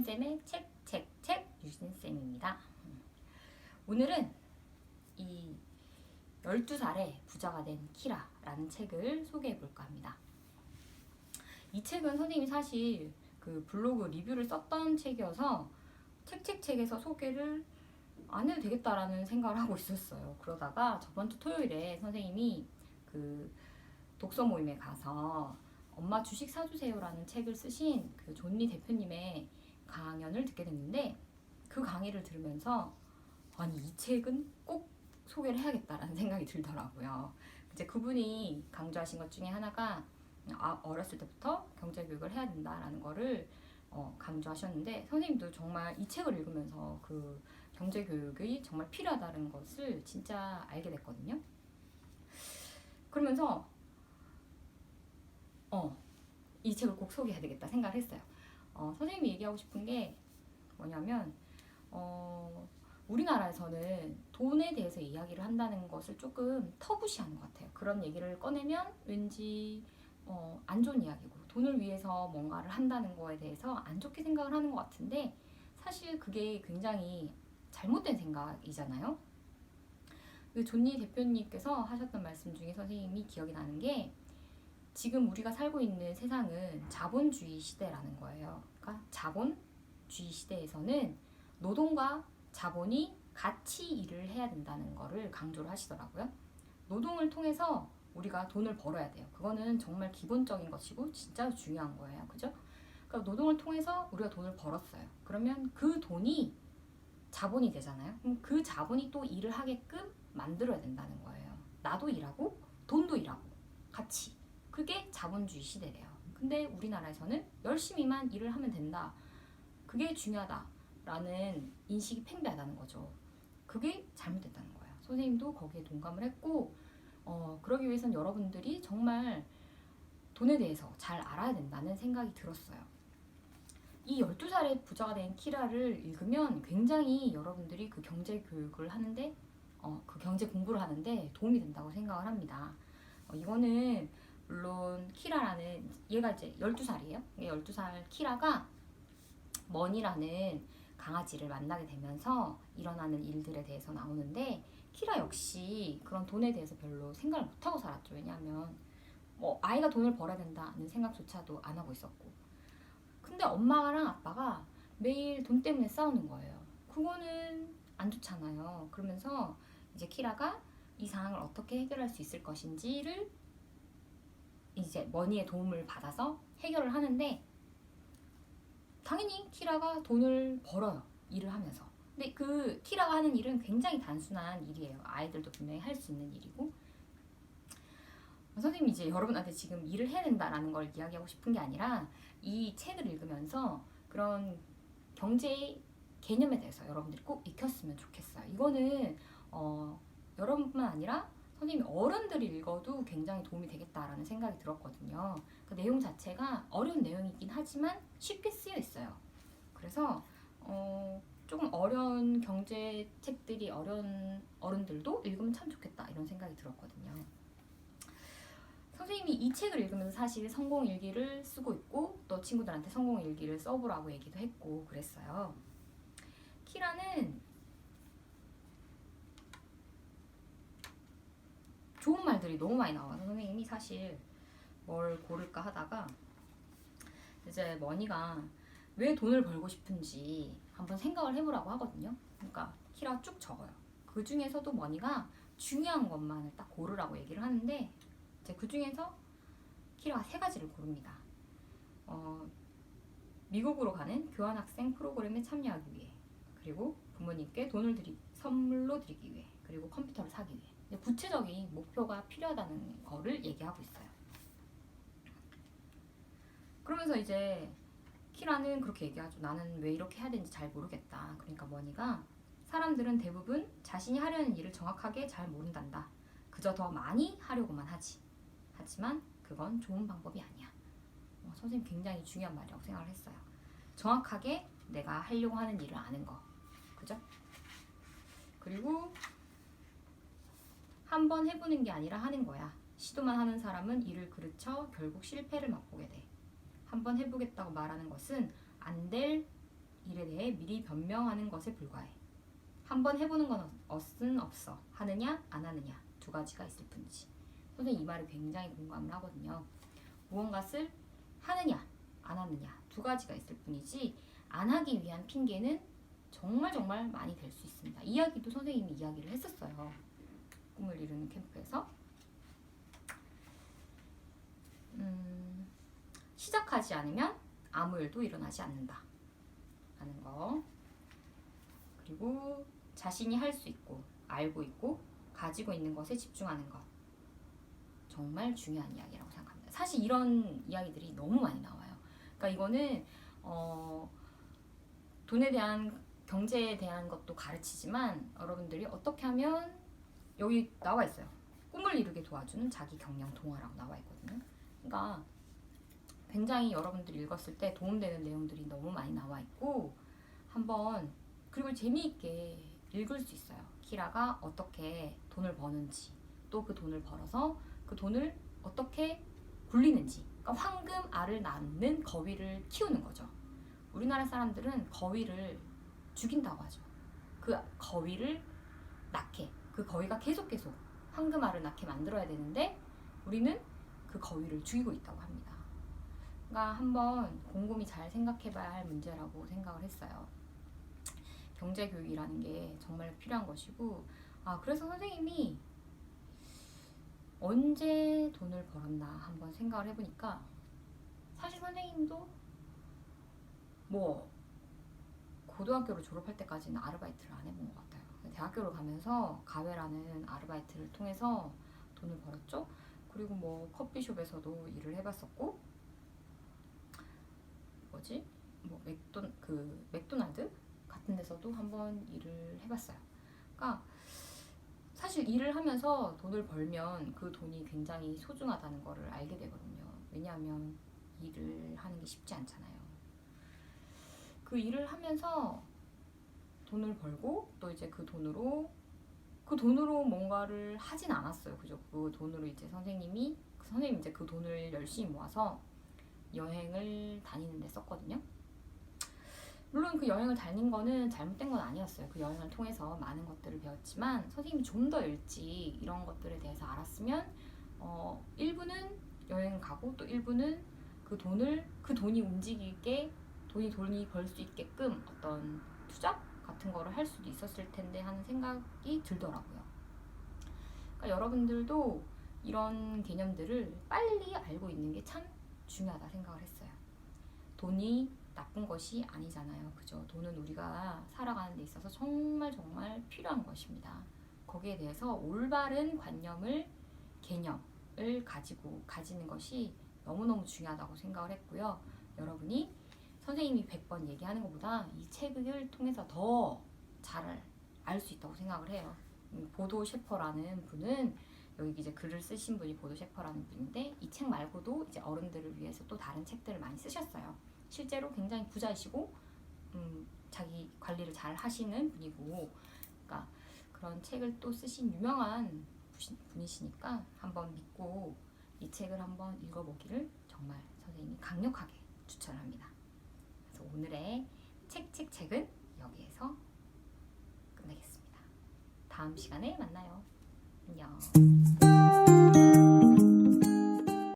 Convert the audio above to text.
유진쌤의 책, 책, 책 유진쌤입니다. 음. 오늘은 이 12살에 부자가 된 키라라는 책을 소개해 볼까 합니다. 이 책은 선생님이 사실 그 블로그 리뷰를 썼던 책이어서 책책책에서 소개를 안 해도 되겠다라는 생각을 하고 있었어요. 그러다가 저번 주 토요일에 선생님이 그 독서 모임에 가서 엄마 주식 사주세요라는 책을 쓰신 그 존니 대표님의 강연을 듣게 됐는데 그 강의를 들으면서 아니 이 책은 꼭 소개를 해야겠다라는 생각이 들더라고요. 이제 그분이 강조하신 것 중에 하나가 아, 어렸을 때부터 경제 교육을 해야 된다라는 거를 어, 강조하셨는데 선생님도 정말 이 책을 읽으면서 그 경제 교육이 정말 필요하다는 것을 진짜 알게 됐거든요. 그러면서 어, 이 책을 꼭 소개해야 되겠다 생각을 했어요. 어, 선생님이 얘기하고 싶은 게 뭐냐면 어, 우리나라에서는 돈에 대해서 이야기를 한다는 것을 조금 터부시하는 것 같아요. 그런 얘기를 꺼내면 왠지 어, 안 좋은 이야기고 돈을 위해서 뭔가를 한다는 거에 대해서 안 좋게 생각을 하는 것 같은데 사실 그게 굉장히 잘못된 생각이잖아요. 그 존니 대표님께서 하셨던 말씀 중에 선생님이 기억이 나는 게 지금 우리가 살고 있는 세상은 자본주의 시대라는 거예요. 그러니까 자본주의 시대에서는 노동과 자본이 같이 일을 해야 된다는 거를 강조를 하시더라고요. 노동을 통해서 우리가 돈을 벌어야 돼요. 그거는 정말 기본적인 것이고 진짜 중요한 거예요. 그죠? 그러니까 노동을 통해서 우리가 돈을 벌었어요. 그러면 그 돈이 자본이 되잖아요. 그럼 그 자본이 또 일을 하게끔 만들어야 된다는 거예요. 나도 일하고 돈도 일하고 같이. 그게 자본주의 시대래요. 근데 우리나라에서는 열심히만 일을 하면 된다. 그게 중요하다라는 인식이 팽배하다는 거죠. 그게 잘못됐다는 거예요. 선생님도 거기에 동감을 했고 어, 그러기 위해선 여러분들이 정말 돈에 대해서 잘 알아야 된다는 생각이 들었어요. 이 12살의 부자가 된 키라를 읽으면 굉장히 여러분들이 그 경제 교육을 하는데 어, 그 경제 공부를 하는데 도움이 된다고 생각을 합니다. 어, 이거는 물론 키라라는 얘가 이제 12살이에요. 12살 키라가 머니라는 강아지를 만나게 되면서 일어나는 일들에 대해서 나오는데 키라 역시 그런 돈에 대해서 별로 생각을 못 하고 살았죠. 왜냐하면 뭐 아이가 돈을 벌어야 된다는 생각조차도 안 하고 있었고. 근데 엄마랑 아빠가 매일 돈 때문에 싸우는 거예요. 그거는 안 좋잖아요. 그러면서 이제 키라가 이 상황을 어떻게 해결할 수 있을 것인지를 이제 머니의 도움을 받아서 해결을 하는데 당연히 키라가 돈을 벌어요. 일을 하면서. 근데 그 키라가 하는 일은 굉장히 단순한 일이에요. 아이들도 분명히 할 수 있는 일이고. 선생님이 이제 여러분한테 지금 일을 해야 된다라는 걸 이야기하고 싶은 게 아니라 이 책을 읽으면서 그런 경제 개념에 대해서 여러분들이 꼭 익혔으면 좋겠어요. 이거는 어, 여러분뿐만 아니라 선생님 어른들이 읽어도 굉장히 도움이 되겠다라는 생각이 들었거든요. 그 내용 자체가 어려운 내용이긴 하지만 쉽게 쓰여 있어요. 그래서 어, 조금 어려운 경제 책들이 어려운 어른들도 읽으면 참 좋겠다 이런 생각이 들었거든요. 선생님이 이 책을 읽으면서 사실 성공 일기를 쓰고 있고 또 친구들한테 성공 일기를 써보라고 얘기도 했고 그랬어요. 키라는 좋은 말들이 너무 많이 나와서 선생님이 사실 뭘 고를까 하다가 이제 머니가 왜 돈을 벌고 싶은지 한번 생각을 해보라고 하거든요. 그러니까 키라 쭉 적어요. 그 중에서도 머니가 중요한 것만을 딱 고르라고 얘기를 하는데 이제 그 중에서 키라가 세 가지를 고릅니다. 어, 미국으로 가는 교환학생 프로그램에 참여하기 위해 그리고 부모님께 돈을 드리, 선물로 드리기 위해 그리고 컴퓨터를 사기 위해 구체적인 목표가 필요하다는 거를 얘기하고 있어요. 그러면서 이제 키라는 그렇게 얘기하죠. 나는 왜 이렇게 해야 되는지 잘 모르겠다. 그러니까 머니가 사람들은 대부분 자신이 하려는 일을 정확하게 잘 모른단다. 그저 더 많이 하려고만 하지. 하지만 그건 좋은 방법이 아니야. 어, 선생님 굉장히 중요한 말이라고 생각을 했어요. 정확하게 내가 하려고 하는 일을 아는 거. 그죠? 그리고 한 번 해보는 게 아니라 하는 거야. 시도만 하는 사람은 일을 그르쳐 결국 실패를 맛보게 돼. 한 번 해보겠다고 말하는 것은 안 될 일에 대해 미리 변명하는 것에 불과해. 한 번 해보는 건 없은 없어. 하느냐 안 하느냐 두 가지가 있을 뿐이지. 선생님 이 말에 굉장히 공감을 하거든요. 무언가를 하느냐 안 하느냐 두 가지가 있을 뿐이지 안 하기 위한 핑계는 정말 정말 많이 될 수 있습니다. 이야기도 선생님이 이야기를 했었어요. 꿈을 이루는 캠프에서 음, 시작하지 않으면 아무 일도 일어나지 않는다. 라는 거. 그리고 자신이 할 수 있고 알고 있고 가지고 있는 것에 집중하는 것. 정말 중요한 이야기라고 생각합니다. 사실 이런 이야기들이 너무 많이 나와요. 그러니까 이거는 어, 돈에 대한 경제에 대한 것도 가르치지만 여러분들이 어떻게 하면 여기 나와 있어요. 꿈을 이루게 도와주는 자기 경영 동화라고 나와 있거든요. 그러니까 굉장히 여러분들이 읽었을 때 도움되는 내용들이 너무 많이 나와 있고 한번 그리고 재미있게 읽을 수 있어요. 키라가 어떻게 돈을 버는지 또 그 돈을 벌어서 그 돈을 어떻게 굴리는지 그러니까 황금 알을 낳는 거위를 키우는 거죠. 우리나라 사람들은 거위를 죽인다고 하죠. 그 거위를 낳게 그 거위가 계속 계속 황금 알을 낳게 만들어야 되는데 우리는 그 거위를 죽이고 있다고 합니다. 그러니까 한번 곰곰이 잘 생각해봐야 할 문제라고 생각을 했어요. 경제 교육이라는 게 정말 필요한 것이고 아 그래서 선생님이 언제 돈을 벌었나 한번 생각을 해보니까 사실 선생님도 뭐 고등학교를 졸업할 때까지는 아르바이트를 안 해본 것 같아요. 대학교를 가면서 가회라는 아르바이트를 통해서 돈을 벌었죠. 그리고 뭐 커피숍에서도 일을 해봤었고 뭐지 뭐 맥돈 그 맥도날드 같은 데서도 한번 일을 해봤어요. 그러니까 사실 일을 하면서 돈을 벌면 그 돈이 굉장히 소중하다는 거를 알게 되거든요. 왜냐하면 일을 하는 게 쉽지 않잖아요. 그 일을 하면서 돈을 벌고 또 이제 그 돈으로 그 돈으로 뭔가를 하진 않았어요. 그죠? 그 돈으로 이제 선생님이 그 선생님 이제 그 돈을 열심히 모아서 여행을 다니는데 썼거든요. 물론 그 여행을 다닌 거는 잘못된 건 아니었어요. 그 여행을 통해서 많은 것들을 배웠지만 선생님이 좀 더 일찍 이런 것들에 대해서 알았으면 어, 일부는 여행 가고 또 일부는 그 돈을 그 돈이 움직이게 돈이 돈이 벌 수 있게끔 어떤 투자 같은 거를 할 수도 있었을 텐데 하는 생각이 들더라고요. 그러니까 여러분들도 이런 개념들을 빨리 알고 있는 게 참 중요하다 생각을 했어요. 돈이 나쁜 것이 아니잖아요. 그죠? 돈은 우리가 살아가는 데 있어서 정말 정말 필요한 것입니다. 거기에 대해서 올바른 관념을, 개념을 가지고 가지는 것이 너무너무 중요하다고 생각을 했고요. 여러분이 선생님이 100번 얘기하는 것보다 이 책을 통해서 더 잘 알 수 있다고 생각을 해요. 음, 보도 셰퍼라는 분은 여기 이제 글을 쓰신 분이 보도 셰퍼라는 분인데 이 책 말고도 이제 어른들을 위해서 또 다른 책들을 많이 쓰셨어요. 실제로 굉장히 부자이시고 음, 자기 관리를 잘 하시는 분이고 그러니까 그런 책을 또 쓰신 유명한 분이시니까 한번 믿고 이 책을 한번 읽어보기를 정말 선생님이 강력하게 추천합니다. 그래서 오늘의 책책 책은 여기에서 끝내겠습니다. 다음 시간에 만나요. 안녕.